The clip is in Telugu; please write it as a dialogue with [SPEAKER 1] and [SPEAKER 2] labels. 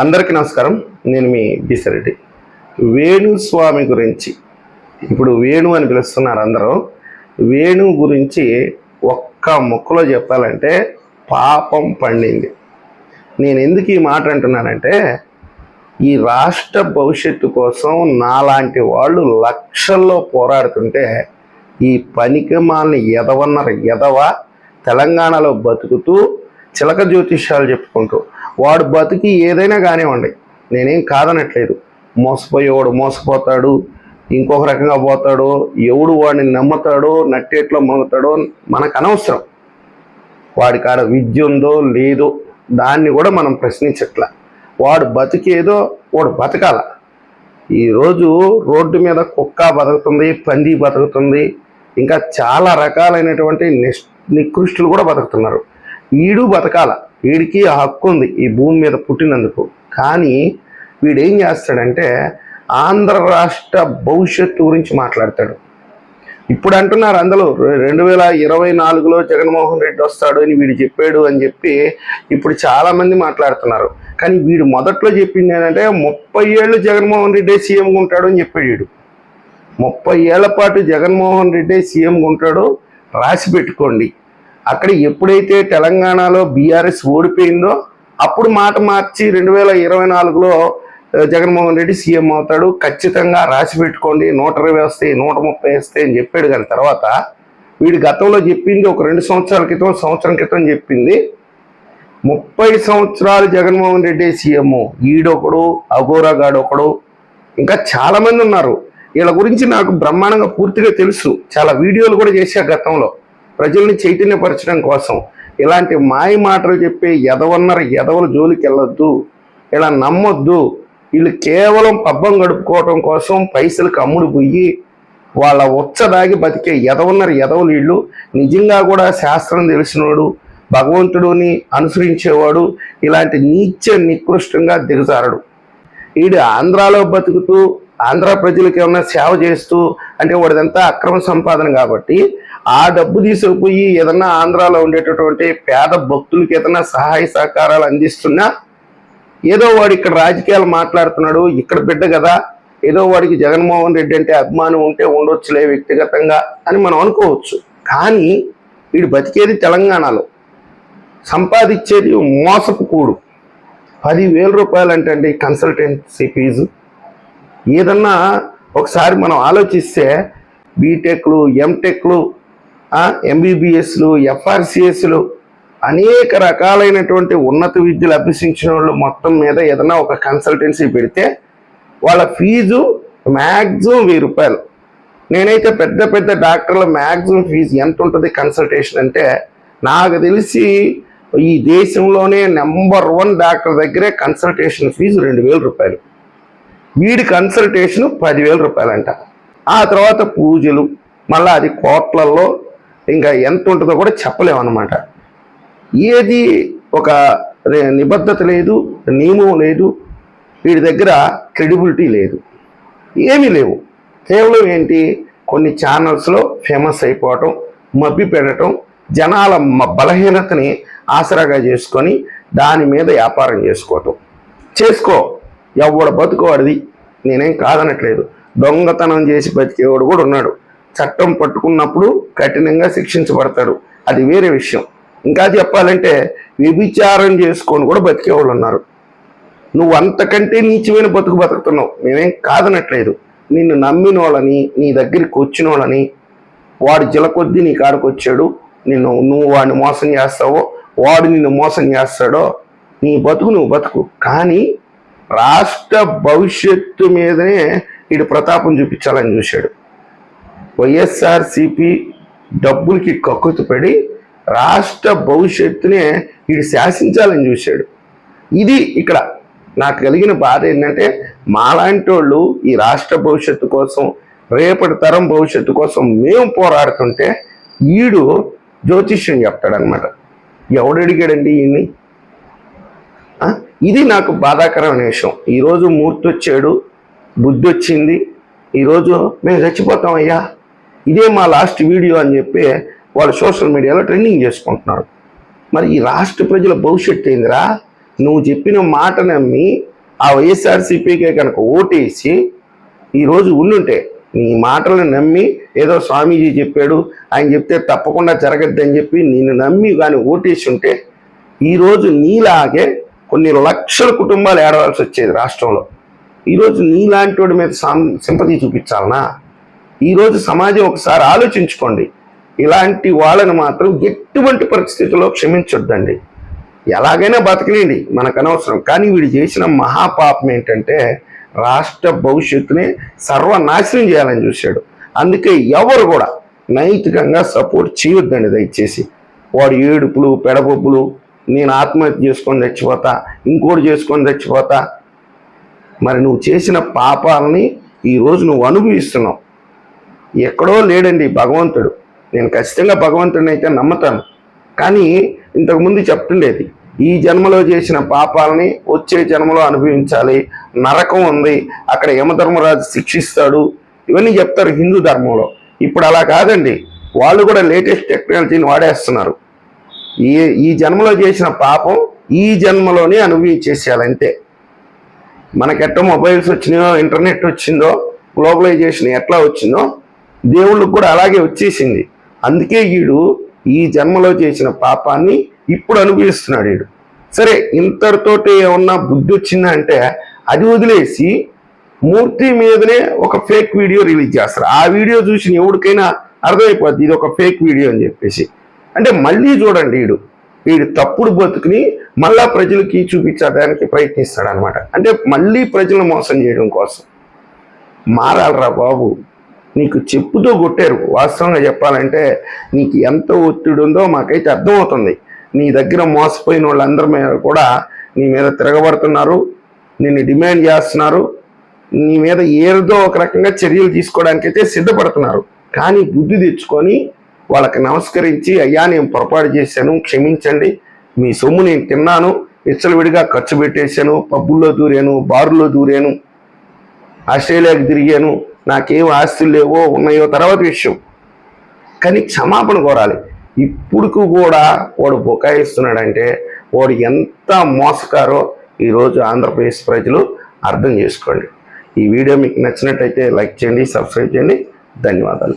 [SPEAKER 1] అందరికీ నమస్కారం. నేను మీ బిసరెడ్డి. వేణుస్వామి గురించి ఇప్పుడు వేణు అని పిలుస్తున్నారు అందరూ. వేణు గురించి ఒక్క ముక్కలో చెప్పాలంటే పాపం పండింది. నేను ఎందుకు ఈ మాట అంటున్నానంటే ఈ రాష్ట్ర భవిష్యత్తు కోసం నాలాంటి వాళ్ళు లక్షల్లో పోరాడుతుంటే ఈ పనికిమాలని ఎదవన్నారు ఎదవ తెలంగాణలో బతుకుతూ చిలక జ్యోతిష్యాలు చెప్పుకుంటూ వాడు బతికి ఏదైనా కానివ్వండి నేనేం కాదనట్లేదు. మోసపోయేవాడు మోసపోతాడు ఇంకొక రకంగా పోతాడో ఎవడు వాడిని నమ్ముతాడో నట్టేట్లో మునుగుతాడో మనకు అనవసరం. వాడి కాడ విద్య ఉందో లేదో దాన్ని కూడా మనం ప్రశ్నించట్ల. వాడు బతికేదో వాడు బతకాల. ఈరోజు రోడ్డు మీద కుక్క బతుకుతుంది పంది బతుకుతుంది ఇంకా చాలా రకాలైనటువంటి నిష్ నికృష్టులు కూడా బతుకుతున్నారు. వీడు బతకాల. వీడికి ఆ హక్కు ఉంది ఈ భూమి మీద పుట్టినందుకు. కానీ వీడు ఏం చేస్తాడంటే ఆంధ్ర రాష్ట్ర భవిష్యత్తు గురించి మాట్లాడతాడు. ఇప్పుడు అంటున్నారు అందులో రెండు వేల ఇరవై నాలుగులో జగన్మోహన్ రెడ్డి వస్తాడు అని వీడు చెప్పాడు అని చెప్పి ఇప్పుడు చాలామంది మాట్లాడుతున్నారు. కానీ వీడు మొదట్లో చెప్పింది ఏంటంటే ముప్పై ఏళ్ళు జగన్మోహన్ రెడ్డి సీఎంగా ఉంటాడు అని చెప్పాడు వీడు. ముప్పై ఏళ్ళ పాటు జగన్మోహన్ రెడ్డి సీఎంగా ఉంటాడు రాసి పెట్టుకోండి. అక్కడ ఎప్పుడైతే తెలంగాణలో బీఆర్ఎస్ ఓడిపోయిందో అప్పుడు మాట మార్చి రెండు వేల ఇరవై నాలుగులో జగన్మోహన్ రెడ్డి సీఎం అవుతాడు. ఖచ్చితంగా రాసి పెట్టుకోండి. నూట ఇరవై వస్తాయి నూట ముప్పై వస్తాయి అని చెప్పాడు. కానీ తర్వాత వీడు గతంలో చెప్పింది ఒక రెండు సంవత్సరాల క్రితం సంవత్సరం క్రితం చెప్పింది. ముప్పై సంవత్సరాలు జగన్మోహన్ రెడ్డి సీఎం. ఈడొకడు అఘోరాగాడొకడు. ఇంకా చాలామంది ఉన్నారు. వీళ్ళ గురించి నాకు బ్రహ్మాండంగా పూర్తిగా తెలుసు. చాలా వీడియోలు కూడా చేశా గతంలో. ప్రజల్ని చైతన్యపరచడం కోసం ఇలాంటి మాయ మాటలు చెప్పే ఎదవన్నర ఎదవల జోలికి వెళ్ళొద్దు ఇలా నమ్మొద్దు. వీళ్ళు కేవలం పబ్బం గడుపుకోవటం కోసం పైసలకు అమ్ముడు పోయి వాళ్ళ ఉచ్చదాగి బతికే ఎదవన్నర ఎదవలు వీళ్ళు. నిజంగా కూడా శాస్త్రం తెలిసినోడు భగవంతుడిని అనుసరించేవాడు ఇలాంటి నీచ నికృష్టంగా దిగజారడు. వీడు ఆంధ్రాలో బతుకుతూ ఆంధ్ర ప్రజలకు ఏమైనా సేవ చేస్తూ అంటే వాడిదంతా అక్రమ సంపాదన కాబట్టి ఆ డబ్బు తీసుకుపోయి ఏదన్నా ఆంధ్రాలో ఉండేటటువంటి పేద భక్తులకి ఏదన్నా సహాయ సహకారాలు అందిస్తున్నా ఏదో వాడు ఇక్కడ రాజకీయాలు మాట్లాడుతున్నాడు ఇక్కడ బిడ్డ కదా ఏదో వాడికి జగన్మోహన్ రెడ్డి అంటే అభిమానం ఉంటే ఉండొచ్చులే వ్యక్తిగతంగా అని మనం అనుకోవచ్చు. కానీ వీడు బతికేది తెలంగాణలో. సంపాదించేది మోసపు కూడు. పదివేల రూపాయలు అంటే అండి కన్సల్టెన్సీ ఫీజు. ఏదన్నా ఒకసారి మనం ఆలోచిస్తే బీటెక్లు ఎంటెక్లు ఎంబీబీఎస్లు ఎఫ్ఆర్సిఎస్లు అనేక రకాలైనటువంటి ఉన్నత విద్యలు అభ్యసించిన వాళ్ళు మొత్తం మీద ఏదైనా ఒక కన్సల్టెన్సీ పెడితే వాళ్ళ ఫీజు మ్యాక్సిమం వెయ్యి రూపాయలు. నేనైతే పెద్ద పెద్ద డాక్టర్ల మ్యాక్సిమం ఫీజు ఎంత ఉంటుంది కన్సల్టేషన్ అంటే నాకు తెలిసి ఈ దేశంలోనే నెంబర్ వన్ డాక్టర్ దగ్గరే కన్సల్టేషన్ ఫీజు రెండు వేల రూపాయలు. వీడి కన్సల్టేషన్ పదివేల రూపాయలంట. ఆ తర్వాత పూజలు మళ్ళీ అది కోట్లల్లో ఇంకా ఎంత ఉంటుందో కూడా చెప్పలేమన్నమాట. ఏది ఒక రే- నిబద్ధత లేదు నియమం లేదు వీడి దగ్గర క్రెడిబిలిటీ లేదు. ఏమీ లేవు. కేవలం ఏంటి? కొన్ని ఛానల్స్లో ఫేమస్ అయిపోవటం మబ్బి పెట్టడం జనాల బలహీనతని ఆసరాగా చేసుకొని దాని మీద వ్యాపారం చేసుకోవటం. చేసుకో. ఎవడు బతుకోవాడిది? నేనేం కాదనట్లేదు. దొంగతనం చేసి బతికేవాడు కూడా ఉన్నాడు. చట్టం పట్టుకున్నప్పుడు కఠినంగా శిక్షించబడతారు. అది వేరే విషయం. ఇంకా చెప్పాలంటే వ్యభిచారం చేసుకొని కూడా బతికేవాళ్ళు ఉన్నారు. నువ్వు అంతకంటే నీచమైన బతుకు బతుకుతున్నావు. మేమేం కాదనట్లేదు. నిన్ను నమ్మిన వాళ్ళని నీ దగ్గరికి వచ్చిన వాళ్ళని వాడు జలకొద్దీ నీ కాడికి వచ్చాడు. నిన్ను నువ్వు వాడిని మోసం చేస్తావో వాడు నిన్ను మోసం చేస్తాడో నీ బతుకు నువ్వు బతుకు. కానీ రాష్ట్ర భవిష్యత్తు మీదనే ఇటు ప్రతాపం చూపించాలని చూశాడు. వైఎస్ఆర్ సిపి డబ్బులకి కక్కుతుపడి రాష్ట్ర భవిష్యత్తునే వీడు శాసించాలని చూశాడు. ఇది ఇక్కడ నాకు కలిగిన బాధ ఏంటంటే మాలాంటి వాళ్ళు ఈ రాష్ట్ర భవిష్యత్తు కోసం రేపటి తరం భవిష్యత్తు కోసం మేము పోరాడుతుంటే వీడు జ్యోతిష్యం చెప్తాడనమాట ఎవడు అడిగాడండి ఈయన్ని ఇది నాకు బాధాకరమైన విషయం. ఈరోజు మూర్తి వచ్చాడు బుద్ధి వచ్చింది ఈరోజు మేము చచ్చిపోతాం అయ్యా ఇదే మా లాస్ట్ వీడియో అని చెప్పి వాళ్ళు సోషల్ మీడియాలో ట్రెండింగ్ చేసుకుంటున్నాడు మరి ఈ రాష్ట్ర ప్రజల భవిష్యత్తు ఏందిరా? నువ్వు చెప్పిన మాట నమ్మి ఆ వైఎస్ఆర్సీపీకే కనుక ఓటేసి ఈరోజు ఉండుంటే నీ మాటలను నమ్మి ఏదో స్వామీజీ చెప్పాడు ఆయన చెప్తే తప్పకుండా జరగద్దని చెప్పి నేను నమ్మి కానీ ఓటేసి ఉంటే ఈరోజు నీలాగే కొన్ని లక్షల కుటుంబాలు ఏడవలసి వచ్చేది రాష్ట్రంలో. ఈరోజు నీలాంటి వాడి మీద సాం- సింపతి చూపించాలనా? ఈరోజు సమాజం ఒకసారి ఆలోచించుకోండి. ఇలాంటి వాళ్ళని మాత్రం ఎటువంటి పరిస్థితుల్లో క్షమించొద్దండి. ఎలాగైనా బతకలేండి మనకు అనవసరం. కానీ వీడు చేసిన మహాపాపం ఏంటంటే రాష్ట్ర భవిష్యత్తుని సర్వనాశనం చేయాలని చూశాడు. అందుకే ఎవరు కూడా నైతికంగా సపోర్ట్ చేయొద్దండి దయచేసి. వాడు ఏడుపులు పెడబొబ్బులు నేను ఆత్మహత్య చేసుకొని తెచ్చిపోతా ఇంకోటి చేసుకొని తెచ్చిపోతా మరి నువ్వు చేసిన పాపాలని ఈరోజు నువ్వు అనుభవిస్తున్నావు. ఎక్కడో లేడండి భగవంతుడు. నేను ఖచ్చితంగా భగవంతుడిని అయితే నమ్ముతాను. కానీ ఇంతకుముందు చెప్తుండేది ఈ జన్మలో చేసిన పాపాలని వచ్చే జన్మలో అనుభవించాలి. నరకం ఉంది అక్కడ యమధర్మరాజు శిక్షిస్తాడు. ఇవన్నీ చెప్తారు హిందూ ధర్మంలో. ఇప్పుడు అలా కాదండి వాళ్ళు కూడా లేటెస్ట్ టెక్నాలజీని వాడేస్తున్నారు. ఈ ఈ జన్మలో చేసిన పాపం ఈ జన్మలోనే అనుభవించేసేయాలి అంతే. మనకెట్ట మొబైల్స్ వచ్చినాయో ఇంటర్నెట్ వచ్చిందో గ్లోబలైజేషన్ ఎట్లా వచ్చిందో దేవుళ్ళకు కూడా అలాగే వచ్చేసింది. అందుకే వీడు ఈ జన్మలో చేసిన పాపాన్ని ఇప్పుడు అనుభవిస్తున్నాడు వీడు సరే ఇంతటితోటి ఏమన్నా బుద్ధి వచ్చిందా అంటే అది వదిలేసి మూర్తి మీదనే ఒక ఫేక్ వీడియో రిలీజ్ చేస్తారు. ఆ వీడియో చూసి ఎవరికైనా అర్థమైపోద్ది ఇది ఒక ఫేక్ వీడియో అని చెప్పేసి. అంటే మళ్ళీ చూడండి వీడు వీడు తప్పుడు బతుకుని మళ్ళా ప్రజలకి చూపించడానికి ప్రయత్నిస్తాడు అనమాట అంటే మళ్ళీ ప్రజలను మోసం చేయడం కోసం. మారాలరా బాబు? నీకు చెప్పుతో కొట్టారు. వాస్తవంగా చెప్పాలంటే నీకు ఎంత ఒత్తిడి ఉందో మాకైతే అర్థమవుతుంది. నీ దగ్గర మోసపోయిన వాళ్ళందరి మీద కూడా నీ మీద తిరగబడుతున్నారు. నిన్ను డిమాండ్ చేస్తున్నారు. నీ మీద ఏదో ఒక రకంగా చర్యలు తీసుకోవడానికైతే సిద్ధపడుతున్నారు. కానీ బుద్ధి తెచ్చుకొని వాళ్ళకి నమస్కరించి అయ్యా నేను పొరపాటు చేశాను క్షమించండి. మీ సొమ్ము నేను తిన్నాను. విచ్చలవిడిగా ఖర్చు పెట్టేశాను. పబ్బుల్లో దూరాను బారులో దూరాను. ఆస్ట్రేలియాకి తిరిగాను. నాకేం ఆస్తులు లేవో ఉన్నాయో తర్వాత విషయం. కానీ క్షమాపణ కోరాలి. ఇప్పుడుకు కూడా వాడు బుకాయిస్తున్నాడంటే వాడు ఎంత మోసకారో ఈరోజు ఆంధ్రప్రదేశ్ ప్రజలు అర్థం చేసుకోండి. ఈ వీడియో మీకు నచ్చినట్టయితే లైక్ చేయండి సబ్స్క్రైబ్ చేయండి. ధన్యవాదాలు.